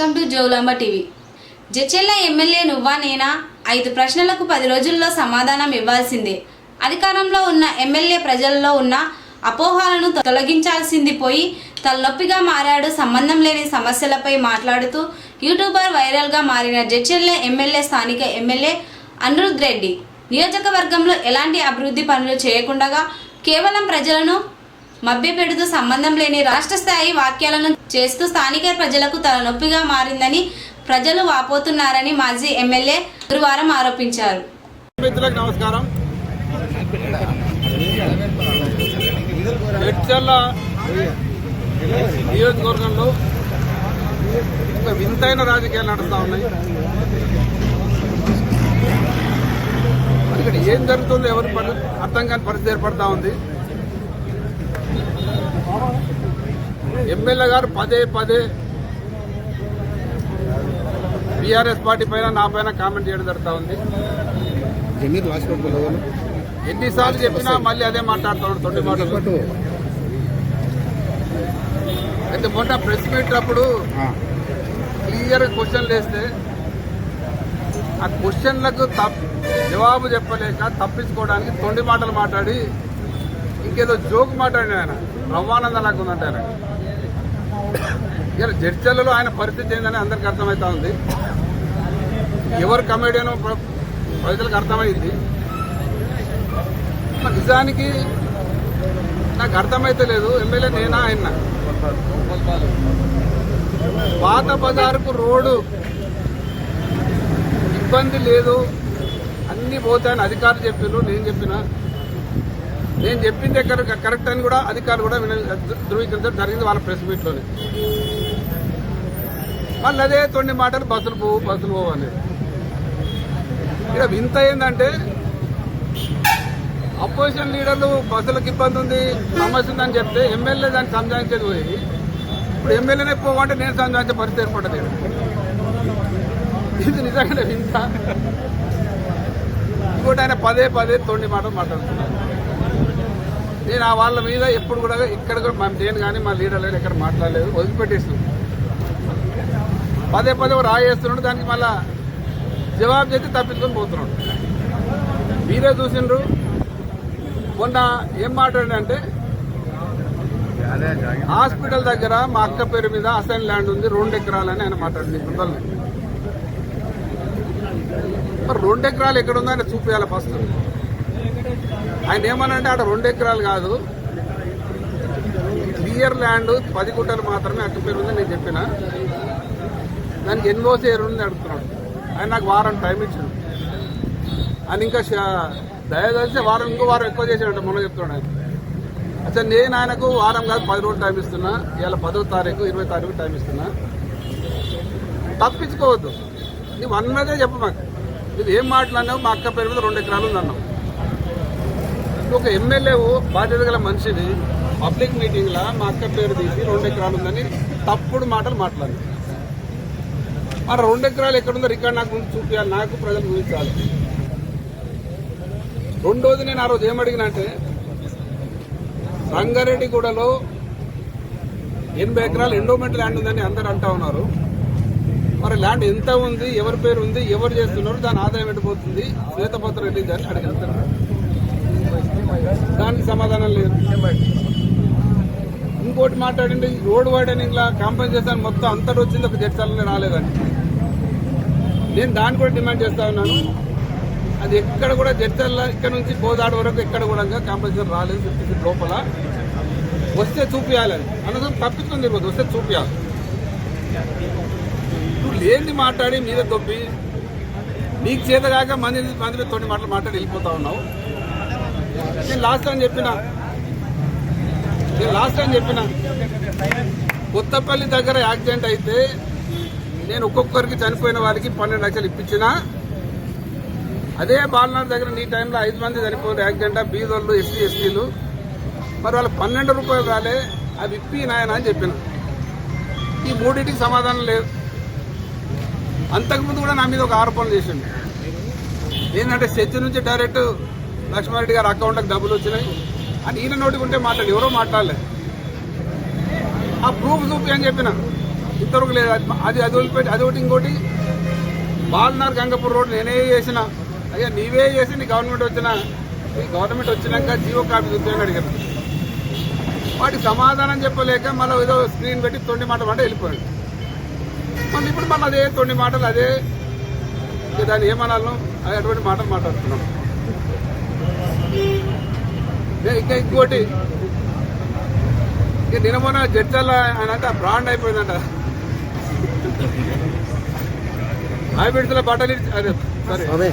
Welcome to Jogulamba TV. Jadcherla MLA నువ్వా నేనా? ఐదు ప్రశ్నలకు పది రోజుల్లో సమాధానం ఇవ్వాల్సిందే. అధికారంలో ఉన్న ఎమ్మెల్యే ప్రజల్లో ఉన్న అపోహాలను తొలగించాల్సింది పోయి తలనొప్పిగా మారాడు సంబంధం లేని సమస్యలపై మాట్లాడుతూ యూట్యూబర్ వైరల్గా మారిన జచెల్ల ఎమ్మెల్యే స్థానిక ఎమ్మెల్యే అనిరుద్ రెడ్డి. నియోజకవర్గంలో ఎలాంటి అభివృద్ధి పనులు చేయకుండగా కేవలం ప్రజలను మభ్యపెడుతూ సంబంధం లేని రాష్ట్ర స్థాయి వాక్యాలను చేస్తూ స్థానిక ప్రజలకు తలనొప్పిగా మారిందని ప్రజలు వాపోతున్నారని మాజీ ఎమ్మెల్యే గురువారం ఆరోపించారు. నమస్కారం. ఎడ్చర్ల నియోజకవర్గంలో ఒక వింతైన రాజకీయాలు నడుస్తూ ఉన్నాయి. ఇక్కడ ఏం జరుగుతుందో ఎవరు అర్థం కాని పరిస్థితి ఏర్పడతా ఉంది. ఎమ్మెల్యే గారు పదే పదే బీఆర్ఎస్ పార్టీ పైన నా పైన కామెంట్ చేయడం జరుగుతూ ఉంది. ఎన్నిసార్లు చెప్పినా మళ్ళీ అదే మాట్లాడుతున్నాడు తొట్టి మాటలు. అయితే మొన్న ప్రెస్ మీట్ అప్పుడు క్లియర్ క్వశ్చన్లు వేస్తే ఆ క్వశ్చన్లకు జవాబు చెప్పలేక తప్పించుకోవడానికి తొండి మాటలు మాట్లాడి ఇంకేదో జోక్ మాట్లాడిన ఆయన. రవ్వానంద నాకు ఉందంటే ఆయన జడ్చర్లలో ఆయన పరిస్థితి ఏందని అందరికి అర్థమవుతా ఉంది. ఎవరు కమెడియన్ ప్రజలకు అర్థమైంది. నిజానికి నాకు అర్థమైతే లేదు. ఎమ్మెల్యే నేనా ఆయన పాత బజారుకు రోడ్డు ఇబ్బంది లేదు. అన్ని పోతాయని అధికారులు చెప్పారు నేను చెప్పిన. నేను చెప్పింది ఎక్కడ కరెక్ట్ అని కూడా అధికారులు కూడా విన ధృవీకరించడం జరిగింది వాళ్ళ ప్రెస్ మీట్లోనే మళ్ళీ అదే తొండి మాటలు బస్సులు పోవు బస్సులు పోవు అనేది ఇక వింత ఏంటంటే అపోజిషన్ లీడర్లు బస్సులకు ఇబ్బంది ఉంది సమస్య ఉందని చెప్తే ఎమ్మెల్యే దాన్ని సంజాయించేది పోయి ఇప్పుడు ఎమ్మెల్యేనే పోవంటే నేను సంజాయించే పరిస్థితి ఏర్పడ్డది ఇది నిజంగానే వింత. ఇంకోటి ఆయన పదే పదే తొండి మాటలు మాట్లాడుతున్నారు. నేను ఆ వాళ్ళ మీద ఎప్పుడు కూడా ఇక్కడ కూడా మా నేను కానీ మా లీడర్ లేదు ఎక్కడ మాట్లాడలేదు. వదిలిపెట్టేస్తుంది పదే పదే రాయేస్తున్నాడు దానికి మళ్ళా జవాబు చేసి తప్పించుకొని పోతున్నాడు. మీరే చూసిండ్రు. మొన్న ఏం మాట్లాడంటే హాస్పిటల్ దగ్గర మా అక్క పేరు మీద అసైన్ ల్యాండ్ ఉంది రెండు ఎకరాలని ఆయన మాట్లాడింది. బృందాలని మరి రెండు ఎకరాలు ఎక్కడ ఉందో ఆయన చూపించాలి ఫస్ట్. ఆయన ఏమనంటే ఆడ రెండు ఎకరాలు కాదు. క్లియర్ ల్యాండ్ పది గుంటలు మాత్రమే అక్క పేరు ఉంది నేను చెప్పిన. దానికి ఎన్నో సేరు ఉంది అడుగుతున్నాడు ఆయన నాకు వారం టైం ఇచ్చాడు. ఆయన ఇంకా దయదలిసి వారం ఇంకో వారం ఎక్కువ చేశాడంట మొన్న చెప్తున్నాడు ఆయన. అసలు నేను ఆయనకు వారం కాదు పది రోజులు టైం ఇస్తున్నా. ఇవాళ పదో తారీఖు ఇరవై తారీఖు టైం ఇస్తున్నా. తప్పించుకోవద్దు. నువ్వు అన్నదే చెప్పు మాకు. నువ్వు ఏం మాట్లాడినావు? మా అక్క పేరు మీద రెండు ఎకరాలు ఉంది అన్నావు ఒక ఎమ్మెల్యే బాధ్యత గల మనిషిని పబ్లిక్ మీటింగ్లో మా అక్క పేరు తీసి రెండు ఎకరాలు ఉందని తప్పుడు మాటలు మాట్లాడింది. మరి రెండు ఎకరాలు ఎక్కడుందో రికార్డ్ నాకు ముందు చూపించాలి నాకు ప్రజలు చూపించాలి రెండోది నేను ఆ రోజు ఏమడిగినా అంటే రంగారెడ్డిగూడలో ఎనభై ఎకరాలు ఎండోమెంట్ ల్యాండ్ ఉందని అందరు అంటా ఉన్నారు. మరి ల్యాండ్ ఎంత ఉంది ఎవరి పేరు ఉంది ఎవరు చేస్తున్నారు దాని ఆదాయం ఎట్టిపోతుంది శ్వేతపత్రం వెళ్ళింది అని అడిగాను దానికి సమాధానం లేదు. ఇంకోటి మాట్లాడండి రోడ్ ఇలా లా కాంపెన్సేషన్ మొత్తం అంతటి వచ్చింది ఒక జడ్చాలనే రాలేదని. నేను దాన్ని కూడా డిమాండ్ చేస్తా ఉన్నాను. అది ఎక్కడ కూడా జడ్చర్ల ఇక్కడ నుంచి గోదాడు వరకు ఎక్కడ కూడా కాంపెన్సేషన్ రాలేదు ఫిఫ్టీ లోపల. వస్తే చూపించాలని అనసం తప్పించుకుని తిరగదు వస్తే చూపించాలి నువ్వు లేని మాట్లాడి మీద తొప్పి నీకు చేత కాక మంది మంది మీద తోటి మాటలు మాట్లాడి వెళ్ళిపోతా ఉన్నావు. నేను లాస్ట్ టైం చెప్పిన. నేను లాస్ట్ టైం చెప్పిన. కొత్తపల్లి దగ్గర యాక్సిడెంట్ అయితే నేను ఒక్కొక్కరికి చనిపోయిన వారికి పన్నెండు లక్షలు ఇప్పించిన. అదే బాలనాడు దగ్గర నీ టైంలో ఐదు మంది చనిపోయారు. యాక్సిడెంట్ బీదోళ్ళు ఎస్సీ ఎస్టీలు. మరి వాళ్ళు పన్నెండు రూపాయలు రాలే అవి ఇప్పి నాయన అని చెప్పిన. ఈ మూడింటికి సమాధానం లేదు. అంతకుముందు కూడా నా మీద ఒక ఆరోపణలు చేసిండు. ఏంటంటే చర్చ నుంచి డైరెక్ట్ లక్ష్మారెడ్డి గారి అకౌంట్కి డబ్బులు వచ్చినాయి. అని ఈయన నోటికి ఉంటే మాట్లాడు ఎవరో మాట్లాడలే. ఆ ప్రూఫ్ చూపి అని చెప్పిన. ఇంతవరకు లేదు. అది అది వదిలిపెట్టి అది ఒకటి ఇంకోటి. బాల్నార్ గంగపూర్ రోడ్ నేనే చేసిన. అయ్యా నీవే చేసి నీ గవర్నమెంట్ వచ్చిన. నీ గవర్నమెంట్ వచ్చినాక జీవో కాపీ చూద్దామని అడిగాను వాటికి సమాధానం చెప్పలేక మళ్ళీ ఏదో స్క్రీన్ పెట్టి తొండి మాట మాట వెళ్ళిపోయాడు. మళ్ళీ ఇప్పుడు మళ్ళీ అదే తొండి మాటలు అదే దాన్ని ఏమనాలను? అది అటువంటి మాటలు మాట్లాడుతున్నాం. ఇక ఇంకా ఇంకోటి ఇక నిన్న జడ్జాల ఆయన అంటే బ్రాండ్ అయిపోయిందంట. హ్యాబిట్స్లో బట్టలు అదే సరే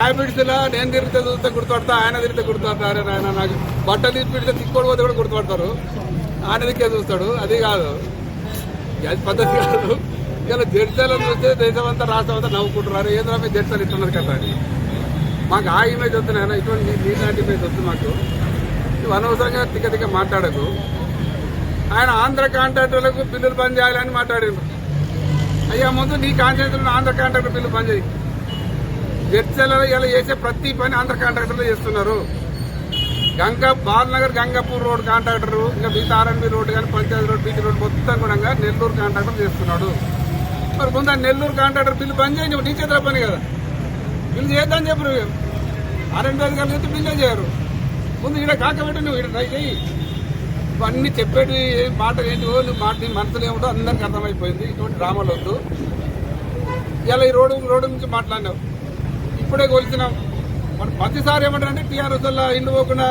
హ్యాబిట్స్లో నేను తిరిగితే చూస్తే గుర్తుపడతా ఆయన తిరిగితే గుర్తుపడతా అరే ఆయన నాకు బట్టలు ఇప్పి పెడితే తిక్కోడు పోతే కూడా గుర్తుపడతారు. ఆయన దిక్కే చూస్తాడు అది కాదు. అది పద్ధతి కాదు. ఇలా జడ్జాలను చూస్తే దేశం అంతా రాష్ట్రం అంతా నవ్వుకుంటున్నారు ఏదో జడ్జాలు ఇట్టున్నారు కదా మాకు ఆ ఇమేజ్ వద్దు నాయన ఇటువంటి నీ- నీలాంటి ఇమేజ్ వద్దు మాకు. నువ్వు అనవసరంగా తిక్క తిక్క మాట్లాడకు. ఆయన ఆంధ్ర కాంట్రాక్టర్లకు బిల్లులు బంద్ చేయాలని మాట్లాడారు అయ్యా ముందు నీ contractor Andhra contractor bill bandh చేయి. జడ్చలలో ఇలా చేసే ప్రతి పని ఆంధ్ర కాంట్రాక్టర్లు చేస్తున్నారు. గంగా బాలనగర్ గంగాపూర్ రోడ్ కాంట్రాక్టర్ ఇంకా మిగతా ఆర్ఎన్బి రోడ్ కానీ పంచాయతీ రోడ్ బీటీ రోడ్ మొత్తం కూడా నెల్లూరు కాంట్రాక్టర్ చేస్తున్నాడు. మరి ముందు నెల్లూరు కాంట్రాక్టర్ బిల్లు బంద్ చేయండి నీ చేతుల పని కదా. బిల్లు చేద్దాం చెప్పు నువ్వు ఆర్ఎండ్ అధికారులు చెప్తే బిల్లు చేయరు. ముందు ఇక్కడ కాకబెట్టి నువ్వు ఇక్కడ ట్రై చేయి. ఇవన్నీ చెప్పేటి మాట ఏంటివో నువ్వు మాట నీ మనసులో ఏమిటో అందరికీ అర్థమైపోయింది. ఇటువంటి డ్రామాలు వద్దు. ఇలా ఈ రోడ్డు రోడ్డు నుంచి మాట్లాడినావు. ఇప్పుడే కొలిసినాం మరి ప్రతిసారి ఏమంటారంటే టీఆర్ఎస్ వల్ల ఇల్లు పోకుండా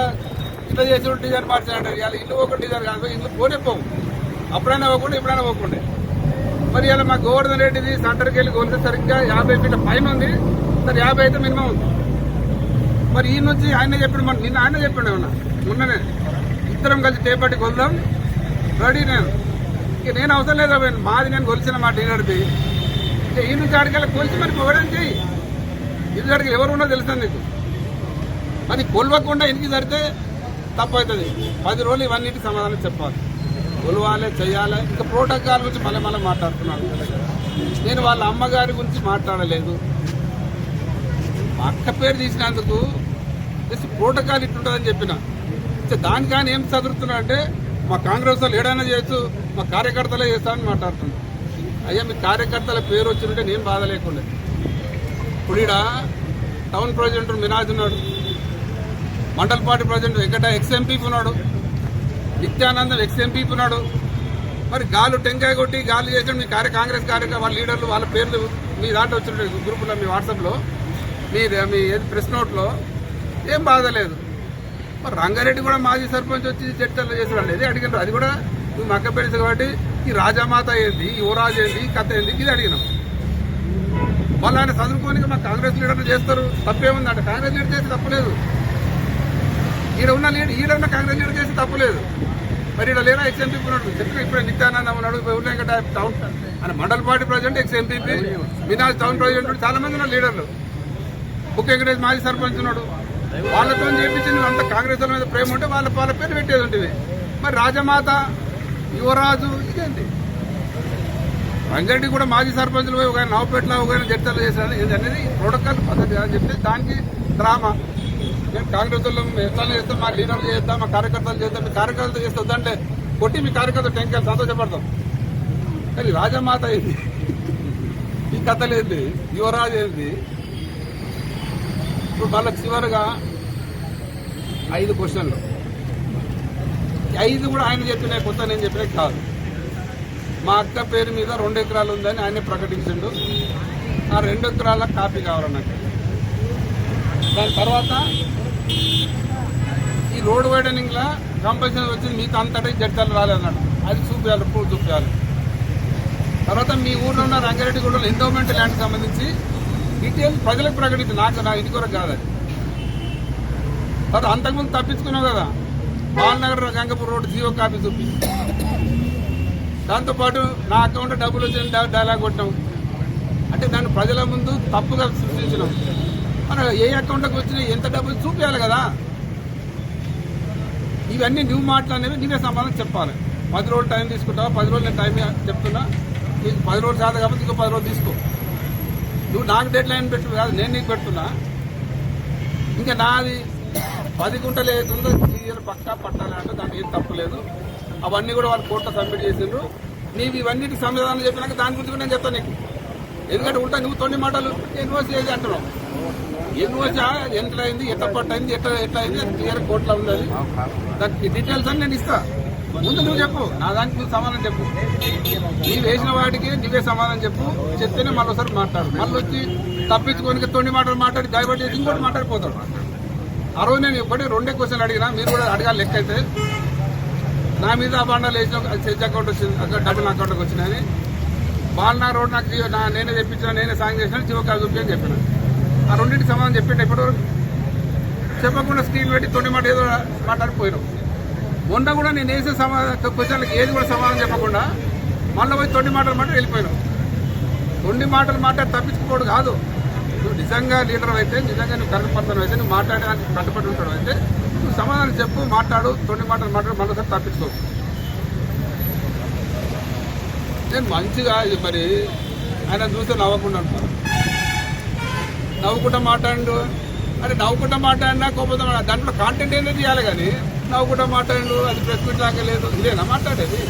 ఇట్లా చేసి డిజైన్ మార్చారంటారు ఇలా ఇల్లు పోకుండా డిజైన్ కాదు ఇల్లు పోనే పోవు. అప్పుడైనా పోకుండా ఇప్పుడైనా పోకుండా. మరి ఇలా మా గోవర్ధన్ రెడ్డిది సెంటర్కి వెళ్ళి కొలిసే సరిగ్గా యాభై ఫీట్ల పైన ఉంది. సరే యాభై అయితే మినిమం ఉంది మరి ఈ నుంచి ఆయన చెప్పాడు మన నిన్న ఆయన చెప్పాడు ఏమన్నా? మొన్ననే. ఇద్దరం కలిసి చేపట్టి కొలుదాం రెడీ నేను. ఇక నేను అవసరం లేదు మాది నేను కొలిసిన మాట ఈనాడిది ఇక ఈ నుంచి ఆడికెళ్ళి కొలిచి మరి పొగడం చెయ్యి. ఇది అడిగి ఎవరు ఉన్నో తెలుస్తుంది నీకు. అది కొలవకుండా ఇంటికి జరిగితే తప్పు అవుతుంది పది రోజులు ఇవన్నిటికి సమాధానం చెప్పాలి. కొలవాలి చేయాలి ఇంకా ప్రోటోకాల్ గురించి మళ్ళీ మళ్ళీ మాట్లాడుతున్నాను. నేను వాళ్ళ అమ్మగారి గురించి మాట్లాడలేదు. మా అక్క పేరు తీసినందుకు జస్ట్ ప్రోటోకాల్ ఇట్టుంటుందని చెప్పిన. దాని కానీ ఏం చదువుతున్నా అంటే మా కాంగ్రెస్ వాళ్ళు ఏడైనా చేయొచ్చు మా కార్యకర్తలే చేస్తామని మాట్లాడుతున్నాం. అయ్యా మీ కార్యకర్తల పేరు వచ్చింటే నేను బాధ లేకుండా. ఇప్పుడు ఈడ టౌన్ ప్రెసిడెంట్ మినాజ్ ఉన్నాడు. Mandal party president Venkata ex MP ఉన్నాడు. నిత్యానందం ఎక్స్ఎంపీ ఉన్నాడు. మరి గాలు టెంకాయ కొట్టి గాలు చేసిన మీ కార్య కాంగ్రెస్ కార్యకర్త వాళ్ళ లీడర్లు వాళ్ళ పేర్లు మీ దాంట్లో వచ్చిన గ్రూపులో మీ వాట్సాప్లో. మీ మీ ఏది ప్రెస్ నోట్లో ఏం బాధ లేదు. మరి రంగారెడ్డి కూడా మాజీ సర్పంచ్ వచ్చి చర్చలు చేసేవాళ్ళు ఏది అడిగినారు. అది కూడా నువ్వు మక్క పెరిసి కాబట్టి ఈ రాజామాత ఏంది యువరాజు ఏంది కథ ఏంది ఇది అడిగినాం. వాళ్ళు ఆయన చదువుకోని మా కాంగ్రెస్ లీడర్లు చేస్తారు. తప్పేముందంటే. కాంగ్రెస్ లీడర్ చేసి తప్పలేదు. ఈడ ఉన్న లీడర్ ఈడ ఉన్న కాంగ్రెస్ లీడర్ చేసి తప్పలేదు. మరి ఈడ లేరా ఎక్స్ ఎంపీ ఉన్నాడు? చెప్పిన ఇప్పుడే నిత్యానందం ఉన్నాడు. వెంకట టౌన్. ఆయన mandal party president ex MPP Minaj town president చాలా మంది ఉన్నారు లీడర్లు. బుక్ వెంకటేష్ మాజీ సర్పంచ్ ఉన్నాడు. వాళ్ళతో చేయించింది అంత కాంగ్రెస్ మీద ప్రేమ ఉంటే వాళ్ళ వాళ్ళ పేరు పెట్టేది ఉంటుంది మరి రాజమాత యువరాజు ఇదేంటి? రంగారెడ్డి కూడా మాజీ సర్పంచ్లు పోయి ఒక నవపేటలో ఒక జడ్చలు చేశారు ఇది అనేది ప్రోటోకాల్ పద్ధతి అని చెప్తే దానికి డ్రామా. మేము కాంగ్రెస్ వాళ్ళు ఎట్లా చేస్తాం మా లీడర్లు చేస్తాం మా కార్యకర్తలు చేస్తాం మీ కార్యకర్తలు చేస్తే వద్దంటే కొట్టి మీ కార్యకర్తలు టెంకాయలు సంతోషపడతాం. కానీ రాజమాత ఏంది? ఈ కథలు ఏంది యువరాజు ఏంది? ఇప్పుడు మళ్ళీ చివరిగా ఐదు క్వశ్చన్లు. ఐదు కూడా ఆయన చెప్పిన కొత్త నేను చెప్పిన కాదు. మా అక్క పేరు మీద రెండు ఎకరాలు ఉందని ఆయనే ప్రకటించిండు. ఆ రెండు ఎకరాల కాపీ కావాలన్నట్టు. దాని తర్వాత ఈ రోడ్ వైడనింగ్లో కంపల్సరీ వచ్చింది మీకు అంతటే జడ్జాలు రాలేదన్నట్టు. అది చూపించాలి ప్రూఫ్ చూపించాలి. తర్వాత మీ ఊర్లో ఉన్న రంగారెడ్డి రంగారెడ్డిగూడలో ఎండోమెంట్ ల్యాండ్ సంబంధించి డీటెయిల్స్ ప్రజలకు ప్రకటించు నాకు నా ఇంటి కొరకు కాదు అది. తర్వాత అంతకుముందు తప్పించుకున్నావు కదా. బాలనగర్ గంగపూర్ రోడ్ జియో కాపీ చూపి దాంతోపాటు నా అకౌంట్ డబ్బులు వచ్చిన డైలాగ్ కొట్టాం అంటే దాన్ని ప్రజల ముందు తప్పుగా సృష్టించినాం. మన ఏ అకౌంట్కి వచ్చినా ఎంత డబ్బులు చూపించాలి కదా? ఇవన్నీ నువ్వు మాట్లాడినవి నీవే సమాధానం చెప్పాలి. పది రోజులు టైం తీసుకుంటావా? పది రోజులు నేను టైం చెప్తున్నా. నీకు పది రోజులు కాదు కాబట్టి ఇంకో పది రోజులు తీసుకో. నువ్వు నాకు డెడ్ లైన్ పెట్టు కాదు నేను నీకు పెడుతున్నా. ఇంకా నాది పది గుంటలు ఏదైతుందో క్లియర్ పక్కా పట్టాలి అంటే దానికి ఏం తప్పలేదు అవన్నీ కూడా వాళ్ళు కోర్టులో సబ్మిట్ చేసిండ్రు. నీవు ఇవన్నిటి సమాధానం చెప్పినాక దాని గురించి కూడా నేను చెప్తాను నీకు. ఎందుకంటే ఉంటా నువ్వు తొండి మాటలు యూనివర్సిటీ ఏది అంటున్నావు. యూనివర్సిటీ ఎంత అయింది ఎట్లా పట్టయింది ఎట్లా ఎట్లా అయింది క్లియర్ కోర్టులో ఉన్నది దానికి డీటెయిల్స్ అని నేను ఇస్తాను ముందు నువ్వు చెప్పు. నా దానికి నువ్వు సమాధానం చెప్పు. నీవు వేసిన వాటికి నువ్వే సమాధానం చెప్పు. చెప్తేనే మళ్ళీ మాట్లాడు. మళ్ళీ వచ్చి తప్పించుకొని తొండి మాటలు మాట్లాడి డైవర్ట్ చేసి ఇంకోటి మాట్లాడిపోతాడు. ఆ రోజు నేను ఒకటి రెండే క్వశ్చన్లు అడిగినా మీరు కూడా అడగాలి లెక్క అయితే. నా మీద బాండాలు వేసిన చెక్ అకౌంట్ వచ్చింది డబ్బులు నా అకౌంట్కి వచ్చినాయని. బాలనా రోడ్ నాకు జీవో- నా నేనే తెప్పించిన నేనే సాయం చేసిన జీవో కాదు అని చెప్పిన. ఆ రెండింటి సమాధానం చెప్పిండే ఇప్పటివరకు. చెప్పకుండా స్క్రీన్ పెట్టి తొండి మాట ఏదో మాట్లాడిపోయినాం. మొన్న కూడా నేను వేసే సమాధానం క్వశ్చన్లకు ఏది కూడా సమాధానం చెప్పకుండా మళ్ళీ పోయి తొండి మాటలు మాట వెళ్ళిపోయినావు తొండి మాటలు మాట్లాడి తప్పించుకోడు కాదు. నువ్వు నిజంగా లీడర్ అయితే నిజంగా నువ్వు కరెక్ట్ పర్సన్ అయితే నువ్వు మాట్లాడడానికి కట్టుబడి ఉంటాడు అయితే నువ్వు సమాధానం చెప్పు మాట్లాడు తొండి మాటలు మాట్లాడు మళ్ళీసారి తప్పించుకో. నేను మంచిగా ఇది మరి ఆయన చూస్తే నవ్వకుండా అంటున్నాను నవ్వుకుంటా మాట్లాడు అంటే నవ్వుకుంటా మాట్లాడినా కోపంతో దాంట్లో కాంటెంట్ ఏంటో తీయాలి కానీ నవ్వుకుంటా మాట్లాడు అది ప్రెస్ మీట్ దాకా లేదు ఇదేనా మాట్లాడేది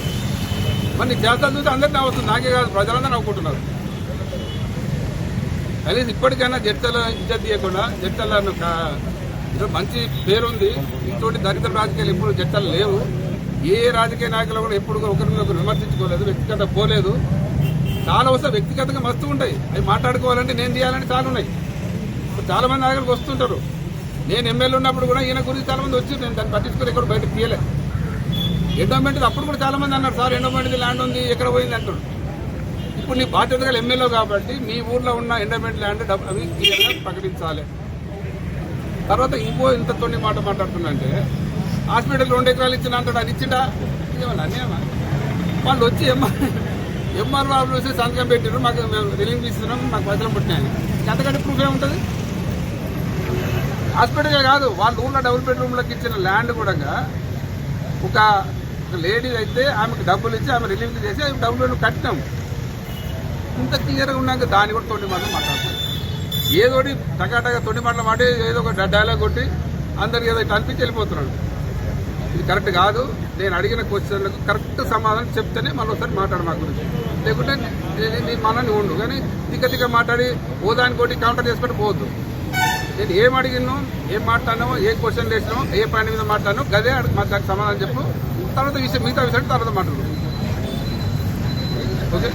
మరి నీ చేస్తాను చూస్తే అందరికీ నవ్వుతుంది నాకే కాదు ప్రజలందరూ నవ్వుకుంటున్నారు కనీసం ఇప్పటికైనా జడ్చల ఇజ్జత్ తీయకుండా జడ్చల మంచి పేరుంది ఇటువంటి దరిద్ర రాజకీయాలు ఎప్పుడు జట్టలు లేవు ఏ రాజకీయ నాయకులు కూడా ఎప్పుడు ఒకరిని ఒకరు విమర్శించుకోలేదు వ్యక్తిగత పోలేదు చాలా వస్తే వ్యక్తిగతంగా మస్తు ఉంటాయి అవి మాట్లాడుకోవాలంటే నేను తీయాలని చాలా ఉన్నాయి ఇప్పుడు చాలా మంది నాయకులకు వస్తుంటారు నేను ఎమ్మెల్యే ఉన్నప్పుడు కూడా ఈయన గురించి చాలామంది వచ్చి నేను దాన్ని పట్టించుకొని ఎక్కడ బయటకు తీయలేదు ఎండోమెంట్ అప్పుడు కూడా చాలామంది అన్నారు సార్ ఎండోమెంట్ ల్యాండ్ ఉంది ఎక్కడ పోయింది? అంటాడు ఇప్పుడు నీ బాధ్యత గల ఎమ్మెల్యే కాబట్టి మీ ఊర్లో ఉన్న ఎండోమెంట్ ల్యాండ్ డబ్బు అవి క్లియర్గా ప్రకటించాలి. తర్వాత ఇంకో ఇంత మాట మాట్లాడుతుందంటే హాస్పిటల్ రెండు ఎకరాలు ఇచ్చిన అంటాడు అది ఇచ్చిండా? ఏమన్నా అన్యాయమా? వాళ్ళు వచ్చి ఎంఆర్ ఎంఆర్ బాబు చూసి సంతకం పెట్టారు మాకు మేము రిలీఫ్ ఇస్తున్నాం మాకు పైసలు పుట్టినాయని ఎంతకంటే ప్రూఫ్ ఏముంటుంది? హాస్పిటల్గా కాదు వాళ్ళు ఉన్న డబుల్ బెడ్రూమ్లకు ఇచ్చిన ల్యాండ్ కూడా ఒక లేడీ అయితే ఆమెకు డబ్బులు ఇచ్చి ఆమె రిలీఫ్ చేసి ఆమె డబ్బులు కట్టినాం. ఇంత క్లియర్గా ఉన్నాక దాన్ని కూడా తొండి మాటలు మాట్లాడుతున్నాం. ఏదోటి టకాటగా తొండి మాటలు మాట ఏదో ఒక డైలాగ్ కొట్టి అందరికి ఏదో ఇట్లా అనిపించి వెళ్ళిపోతున్నాడు. ఇది కరెక్ట్ కాదు. నేను అడిగిన క్వశ్చన్లకు కరెక్ట్ సమాధానం చెప్తేనే మళ్ళీ ఒకసారి మాట్లాడు మా గురించి. లేకుంటే నీ- మనల్ని ఉండు. కానీ దిగ్గ దిగ్గ మాట్లాడి ఓ దానికి ఒకటి కౌంటర్ చేసుకుంటూ పోవద్దు. నేను ఏం అడిగినో ఏం మాట్లాడినామో ఏ క్వశ్చన్ వేసినామో ఏ పాయింట్ మీద మాట్లాడినో గదే మాకు దానికి సమాధానం చెప్పు. తర్వాత విషయం మిగతా విషయం తర్వాత మాట్లాడు ఓకే